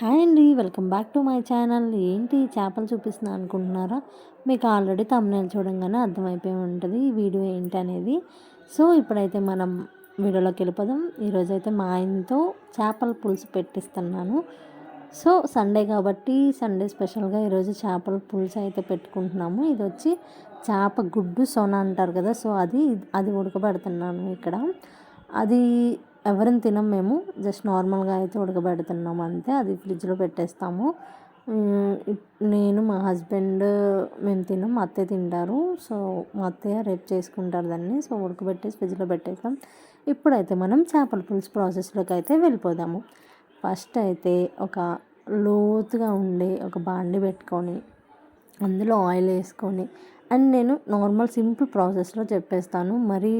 Hi అండి welcome back to my channel. ఏంటి చేపలు చూపిస్తున్నా అనుకుంటున్నారా? మీకు ఆల్రెడీ తమ్నేలు చూడంగానే అర్థమైపోయి ఉంటుంది ఈ వీడియో ఏంటి అనేది సో ఇప్పుడైతే మనం వీడియోలోకి వెళ్ళిపోదాం. ఈరోజు అయితే మా ఆయనతో చేపల పులుసు పెట్టిస్తున్నాను. సో సండే కాబట్టి సండే స్పెషల్గా ఈరోజు చేపల పులుసు అయితే పెట్టుకుంటున్నాము. ఇది వచ్చి చేప గుడ్డు సొన అంటారు కదా సో అది అది ఉడకబెడుతున్నాను ఇక్కడ. అది ఎవరిని తినం మేము జస్ట్ నార్మల్గా అయితే ఉడకబెడుతున్నాము అంతే. అది ఫ్రిడ్జ్లో పెట్టేస్తాము. నేను మా హస్బెండ్ మేము తిన్నాం మా అత్తయ్య తింటారు. సో మా అత్తయ్య రేపు చేసుకుంటారు దాన్ని. సో ఉడకబెట్టేసి ఫ్రిడ్జ్లో పెట్టేస్తాం. ఇప్పుడైతే మనం చేపల పులుసు ప్రాసెస్లోకి అయితే వెళ్ళిపోదాము. ఫస్ట్ అయితే ఒక లోతుగా ఉండే ఒక బాండి పెట్టుకొని అందులో ఆయిల్ వేసుకొని అండ్ నేను నార్మల్ సింపుల్ ప్రాసెస్లో చెప్పేస్తాను. మరీ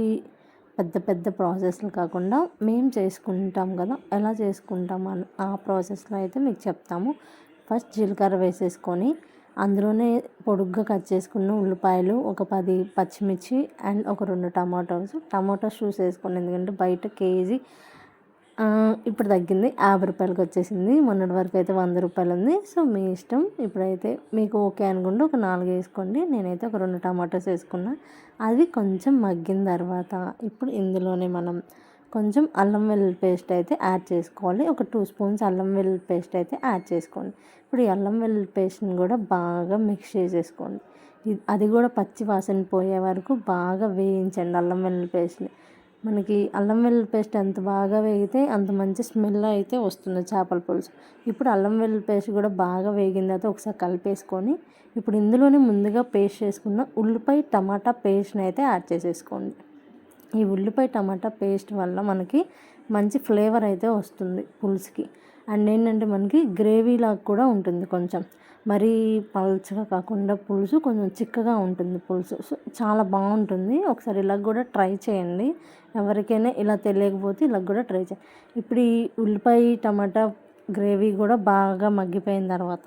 పెద్ద పెద్ద ప్రాసెస్లు కాకుండా మేము చేసుకుంటాం కదా ఎలా చేసుకుంటాం అని ఆ ప్రాసెస్లో అయితే మీకు చెప్తాము. ఫస్ట్ జీలకర్ర వేసేసుకొని అందులోనే పొడుగ్గా కట్ చేసుకున్న ఉల్లిపాయలు ఒక పది పచ్చిమిర్చి అండ్ ఒక రెండు టమాటోస్. టమాటోస్ చూసేసుకోండి ఎందుకంటే బయట కేజీ ఇప్పుడు తగ్గింది. యాభై రూపాయలకి వచ్చేసింది. మొన్నటి వరకు అయితే వంద రూపాయలు ఉంది సో మీ ఇష్టం. ఇప్పుడైతే మీకు ఓకే అనుకుంటే ఒక నాలుగు వేసుకోండి. నేనైతే ఒక రెండు టమాటోస్ వేసుకున్నా. అది కొంచెం మగ్గిన తర్వాత ఇప్పుడు ఇందులోనే మనం కొంచెం అల్లం వెల్లుల్లి పేస్ట్ అయితే యాడ్ చేసుకోవాలి. ఒక టూ స్పూన్స్ అల్లం వెల్లుల్లి పేస్ట్ అయితే యాడ్ చేసుకోండి. ఇప్పుడు ఈ అల్లం వెల్లుల్లి పేస్ట్ని కూడా బాగా మిక్స్ చేసేసుకోండి. అది కూడా పచ్చి వాసన పోయే వరకు బాగా వేయించండి అల్లం వెల్లుల్లి పేస్ట్ని. మనకి అల్లం వెల్లుల్లి పేస్ట్ ఎంత బాగా వేగితే అంత మంచి స్మెల్ అయితే వస్తుంది చేపల పులుసు. ఇప్పుడు అల్లం వెల్లుల్లి పేస్ట్ కూడా బాగా వేగిన తర్వాత ఒకసారి కలిపేసుకొని ఇప్పుడు ఇందులోనే ముందుగా పేస్ట్ చేసుకున్న ఉల్లిపాయ టమాటా పేస్ట్ని అయితే యాడ్ చేసేసుకోండి. ఈ ఉల్లిపాయ టమాటా పేస్ట్ వల్ల మనకి మంచి ఫ్లేవర్ అయితే వస్తుంది పులుసుకి. అండ్ ఏంటంటే మనకి గ్రేవీలాగా కూడా ఉంటుంది కొంచెం. మరీ పల్చగా కాకుండా పులుసు కొంచెం చిక్కగా ఉంటుంది పులుసు. సో చాలా బాగుంటుంది. ఒకసారి ఇలా కూడా ట్రై చేయండి. ఎవరికైనా ఇలా తెలియకపోతే ఇలా కూడా ట్రై చేయండి ఇప్పుడు ఈ ఉల్లిపాయ టమాటా గ్రేవీ కూడా బాగా మగ్గిపోయిన తర్వాత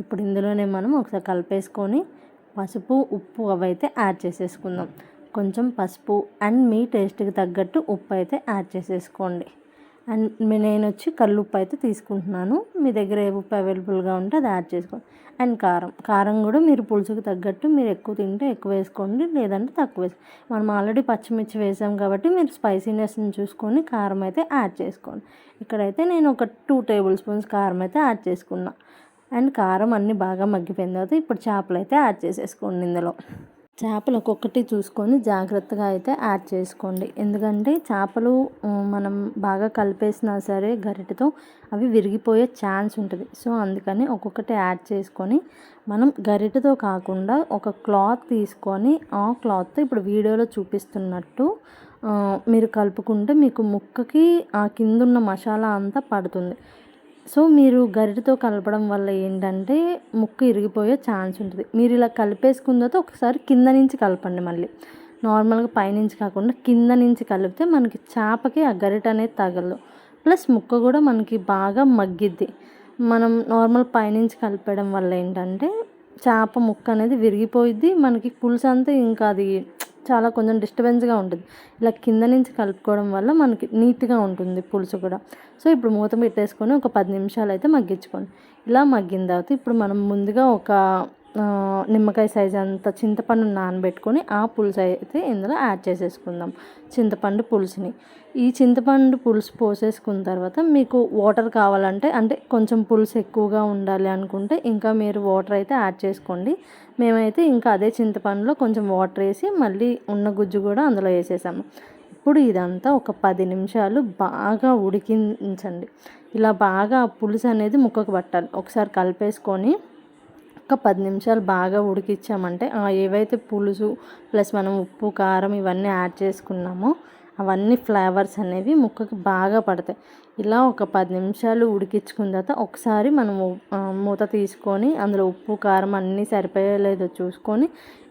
ఇప్పుడు ఇందులోనే మనం ఒకసారి కలిపేసుకొని పసుపు ఉప్పు అవైతే యాడ్ చేసేసుకుందాం. కొంచెం పసుపు అండ్ మీ టేస్ట్కి తగ్గట్టు ఉప్పు అయితే యాడ్ చేసేసుకోండి. అండ్ నేను వచ్చి కల్లుప్పు అయితే తీసుకుంటున్నాను. మీ దగ్గర ఏ ఉప్పు అవైలబుల్గా ఉంటే అది యాడ్ చేసుకోండి అండ్ కారం. కారం కూడా మీరు పులుసుకు తగ్గట్టు మీరు ఎక్కువ తింటే ఎక్కువ వేసుకోండి లేదంటే తక్కువ వేసుకోండి మనం ఆల్రెడీ పచ్చిమిర్చి వేసాం కాబట్టి మీరు స్పైసీనెస్ని చూసుకొని కారం అయితే యాడ్ చేసుకోండి. ఇక్కడైతే నేను ఒక టూ టేబుల్ స్పూన్స్ కారం అయితే యాడ్ చేసుకున్నా. అండ్ కారం అన్నీ బాగా మగ్గిపోయిన తర్వాత ఇప్పుడు చేపలు అయితే యాడ్ చేసేసుకోండి ఇందులో. చేపలు ఒక్కొక్కటి చూసుకొని జాగ్రత్తగా అయితే యాడ్ చేసుకోండి. ఎందుకంటే చేపలు మనం బాగా కలిపేసినా సరే గరిటెతో అవి విరిగిపోయే ఛాన్స్ ఉంటుంది. సో అందుకని ఒక్కొక్కటి యాడ్ చేసుకొని మనం గరిటెతో కాకుండా ఒక క్లాత్ తీసుకొని ఆ క్లాత్ ఇప్పుడు వీడియోలో చూపిస్తున్నట్టు మీరు కలుపుకుంటే మీకు ముక్కకి ఆ కిందున్న మసాలా అంతా పడుతుంది. సో మీరు గరిటతో కలపడం వల్ల ఏంటంటే ముక్కు ఇరిగిపోయే ఛాన్స్ ఉంటుంది. మీరు ఇలా కలిపేసుకున్న తర్వాత ఒకసారి కింద నుంచి కలపండి మళ్ళీ. నార్మల్గా పైనుంచి కాకుండా కింద నుంచి కలిపితే మనకి చేపకి ఆ గరిట అనేది తగలదు. ప్లస్ ముక్క కూడా మనకి బాగా మగ్గిద్ది. మనం నార్మల్ పైనుంచి కలిపేయడం వల్ల ఏంటంటే చేప ముక్క అనేది విరిగిపోయిద్ది. మనకి పులుసు అంతా ఇంకా అది చాలా కొంచెం డిస్టర్బెన్స్గా ఉంటుంది. ఇలా కింద నుంచి కలుపుకోవడం వల్ల మనకి నీట్గా ఉంటుంది పులుసు కూడా. సో ఇప్పుడు మూత పెట్టేసుకొని ఒక పది నిమిషాలు అయితే మగ్గించుకోండి. ఇలా మగ్గిన తర్వాత ఇప్పుడు మనం ముందుగా ఒక నిమ్మకాయ సైజ్ అంత చింతపండు నానబెట్టుకొని ఆ పులుసు అయితే ఇందులో యాడ్ చేసేసుకుందాం. చింతపండు పులుసుని. ఈ చింతపండు పులుసు పోసేసుకున్న తర్వాత మీకు వాటర్ కావాలంటే అంటే కొంచెం పులుసు ఎక్కువగా ఉండాలి అనుకుంటే ఇంకా మీరు వాటర్ అయితే యాడ్ చేసుకోండి. మేమైతే ఇంకా అదే చింతపండులో కొంచెం వాటర్ వేసి మళ్ళీ ఉన్న గుజ్జు కూడా అందులో వేసేసాము. ఇప్పుడు ఇదంతా ఒక పది నిమిషాలు బాగా ఉడికించండి. ఇలా బాగా పులుసు అనేది ముక్కకు పట్టాలి. ఒకసారి కలిపేసుకొని ఒక పది నిమిషాలు బాగా ఉడికిచ్చామంటే ఏవైతే పులుసు ప్లస్ మనం ఉప్పు కారం ఇవన్నీ యాడ్ చేసుకున్నామో అవన్నీ ఫ్లేవర్స్ అనేవి ముక్కకి బాగా పడతాయి. ఇలా ఒక పది నిమిషాలు ఉడికించుకున్న తర్వాత ఒకసారి మనము మూత తీసుకొని అందులో ఉప్పు కారం అన్నీ సరిపోయలేదో చూసుకొని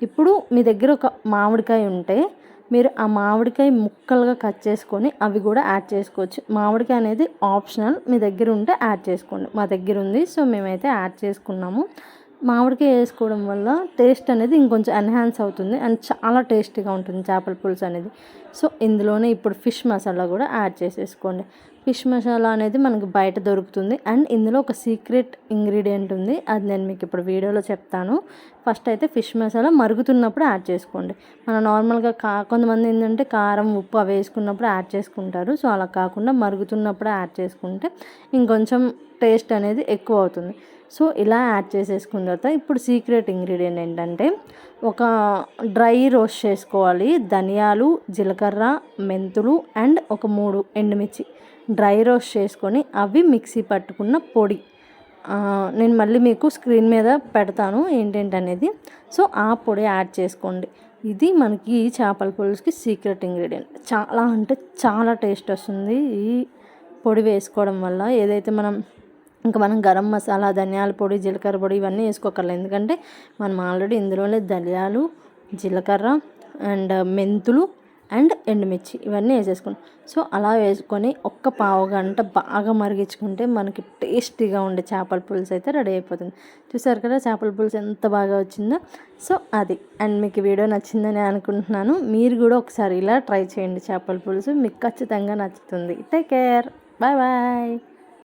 ఇప్పుడు మీ దగ్గర ఒక మామిడికాయ ఉంటే మీరు ఆ మామిడికాయ ముక్కలుగా కట్ చేసుకొని అవి కూడా యాడ్ చేసుకోవచ్చు. మామిడికాయ అనేది ఆప్షనల్ మీ దగ్గర ఉంటే యాడ్ చేసుకోండి. మా దగ్గర ఉంది సో మేమైతే యాడ్ చేసుకున్నాము. మామిడికాయ వేసుకోవడం వల్ల టేస్ట్ అనేది ఇంకొంచెం ఎన్హాన్స్ అవుతుంది అండ్ చాలా టేస్టీగా ఉంటుంది చేపల పులుసు అనేది. సో ఇందులోనే ఇప్పుడు ఫిష్ మసాలా కూడా యాడ్ చేసేసుకోండి. ఫిష్ మసాలా అనేది మనకి బయట దొరుకుతుంది. అండ్ ఇందులో ఒక సీక్రెట్ ఇంగ్రీడియంట్ ఉంది. అది నేను మీకు ఇప్పుడు వీడియోలో చెప్తాను. ఫస్ట్ అయితే ఫిష్ మసాలా మరుగుతున్నప్పుడు యాడ్ చేసుకోండి. మనం నార్మల్గా కా కొంతమంది ఏంటంటే కారం ఉప్పు అవి వేసుకున్నప్పుడు యాడ్ చేసుకుంటారు. సో అలా కాకుండా మరుగుతున్నప్పుడు యాడ్ చేసుకుంటే ఇంకొంచెం టేస్ట్ అనేది ఎక్కువ అవుతుంది. సో ఇలా యాడ్ చేసేసుకున్న తర్వాత ఇప్పుడు సీక్రెట్ ఇంగ్రీడియంట్ ఏంటంటే ఒక డ్రై రోస్ట్ చేసుకోవాలి. ధనియాలు జీలకర్ర మెంతులు అండ్ ఒక మూడు ఎండుమిర్చి. డ్రై రోస్ట్ చేసుకొని అవి మిక్సీ పట్టుకున్న పొడి. నేను మళ్ళీ మీకు స్క్రీన్ మీద పెడతాను ఏంటంటే సో ఆ పొడి యాడ్ చేసుకోండి. ఇది మనకి చేపల పులుసుకి సీక్రెట్ ఇంగ్రీడియంట్. చాలా అంటే చాలా టేస్ట్ వస్తుంది ఈ పొడి వేసుకోవడం వల్ల. ఏదైతే మనం ఇంకా మనం గరం మసాలా ధనియాల పొడి జీలకర్ర పొడి ఇవన్నీ వేసుకోకర్లేదు. ఎందుకంటే మనం ఆల్రెడీ ఇందులోనే ధనియాలు జీలకర్ర అండ్ మెంతులు అండ్ ఎండుమిర్చి ఇవన్నీ వేసేసుకుని సో అలా వేసుకొని ఒక్క పావు గంట బాగా మరిగించుకుంటే మనకి టేస్టీగా ఉండే చేపల పులుసు అయితే రెడీ అయిపోతుంది. చూసారు కదా చేపల పులుసు ఎంత బాగా వచ్చిందో? సో అది. అండ్ మీకు వీడియో నచ్చిందని అనుకుంటున్నాను. మీరు కూడా ఒకసారి ఇలా ట్రై చేయండి చేపల పులుసు. మీకు ఖచ్చితంగా నచ్చుతుంది. Take care bye bye